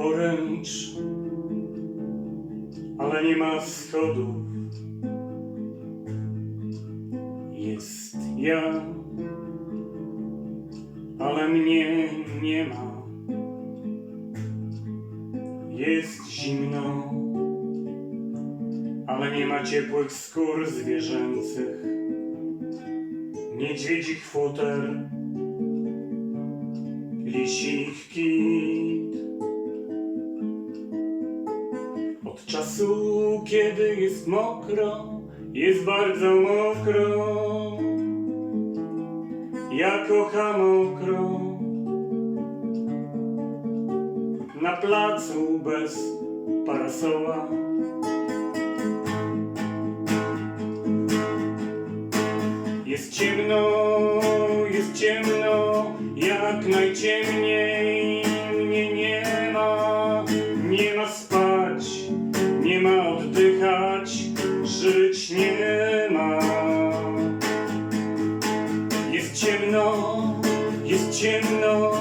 Poręcz, ale nie ma schodów. Jest ja, ale mnie nie ma. Jest zimno, ale nie ma ciepłych skór zwierzęcych. Niedźwiedzich futer, lisich kit. Czasu, kiedy jest mokro, jest bardzo mokro. Ja kocham mokro. Na placu bez parasola. Jest ciemno, jest ciemno, jak najciemniej mnie nie żyć nie ma. Jest ciemno, jest ciemno,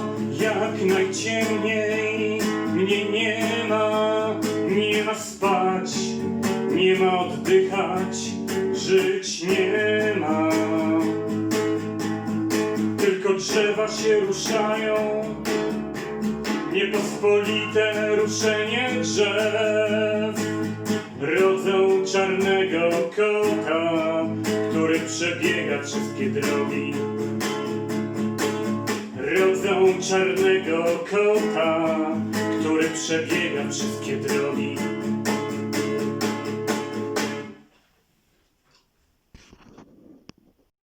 jak najciemniej mnie nie ma, nie ma spać, nie ma oddychać, żyć nie ma. Tylko drzewa się ruszają, niepospolite ruszenie drzew. Przebiega wszystkie drogi. Rodzą czarnego kota, który przebiega wszystkie drogi.